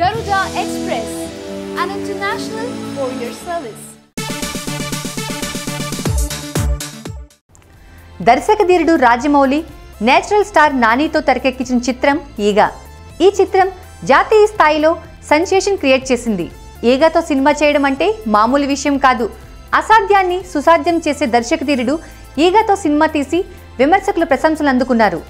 Garuda Express, an international courier service. దర్శకధీరుడు Rajamouli natural star నానితో తెరకెక్కించిన చిత్రం ఈగ. ఈ చిత్రం జాతీయ స్థాయిలో సెన్సేషన్ క్రియేట్ చేసింది. ఈగతో సినిమా చేయడం అంటే మామూలు విషయం కాదు. అసాధ్యాన్ని సుసాధ్యం చేసే దర్శకధీరుడు ఈగతో సినిమా తీసి విమర్శకులు ప్రశంసలు అందుకున్నారు.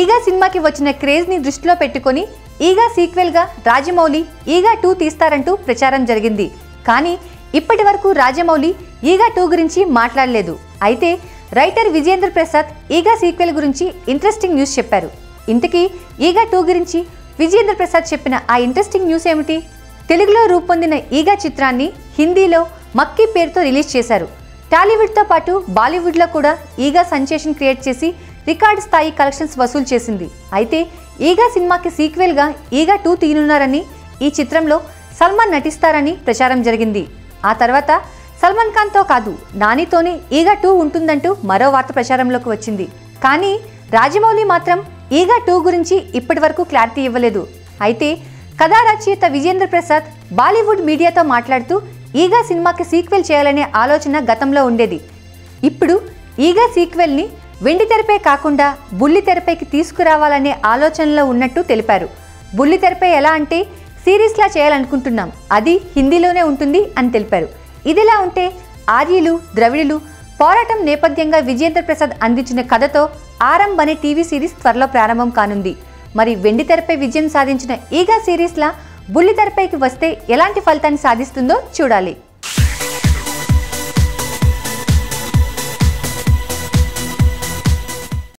ఈగా సినిమాకి వచ్చిన క్రేజ్ని దృష్టిలో పెట్టుకొని ఈగా సీక్వెల్గా రాజమౌళి ఈగా టూ తీస్తారంటూ ప్రచారం జరిగింది. కానీ ఇప్పటి వరకు రాజమౌళి ఈగా టూ గురించి మాట్లాడలేదు. అయితే రైటర్ విజేంద్ర ప్రసాద్ ఈగా సీక్వెల్ గురించి ఇంట్రెస్టింగ్ న్యూస్ చెప్పారు. ఇంతకీ ఈగా టూ గురించి విజేంద్ర ప్రసాద్ చెప్పిన ఆ ఇంట్రెస్టింగ్ న్యూస్ ఏమిటి? తెలుగులో రూపొందిన ఈగా చిత్రాన్ని హిందీలో మక్కీ పేరుతో రిలీజ్ చేశారు. టాలీవుడ్తో పాటు బాలీవుడ్లో కూడా ఈగా సెన్సేషన్ క్రియేట్ చేసి రికార్డ్ స్థాయి కలెక్షన్స్ వసూలు చేసింది. అయితే ఈగా సినిమాకి సీక్వెల్గా ఈగా టూ తీయనున్నారని ఈ చిత్రంలో సల్మాన్ నటిస్తారని ప్రచారం జరిగింది. ఆ తర్వాత సల్మాన్ ఖాన్తో కాదు నానితోనే ఈగా టూ ఉంటుందంటూ మరో వార్త ప్రచారంలోకి వచ్చింది. కానీ రాజమౌళి మాత్రం ఈగా టూ గురించి ఇప్పటి వరకు క్లారిటీ ఇవ్వలేదు. అయితే కథా రచయిత విజేంద్ర ప్రసాద్ బాలీవుడ్ మీడియాతో మాట్లాడుతూ ఈగా సినిమాకి సీక్వెల్ చేయాలనే ఆలోచన గతంలో ఉండేది. ఇప్పుడు ఈగా సీక్వెల్ని వెండి తెరపై కాకుండా బుల్లి తెరపైకి తీసుకురావాలనే ఆలోచనలో ఉన్నట్టు తెలిపారు. బుల్లి తెరపై ఎలా అంటే సిరీస్లా చేయాలనుకుంటున్నాం. అది హిందీలోనే ఉంటుంది అని తెలిపారు. ఇదిలా ఉంటే ఆర్యులు ద్రవిడులు పోరాటం నేపథ్యంగా విజేంద్ర ప్రసాద్ అందించిన కథతో ఆరంభ్ అనే టీవీ సిరీస్ త్వరలో ప్రారంభం కానుంది. మరి వెండి తెరపై విజయం సాధించిన ఈగా సిరీస్లా బుల్లి తెరపైకి వస్తే ఎలాంటి ఫలితాన్ని సాధిస్తుందో చూడాలి.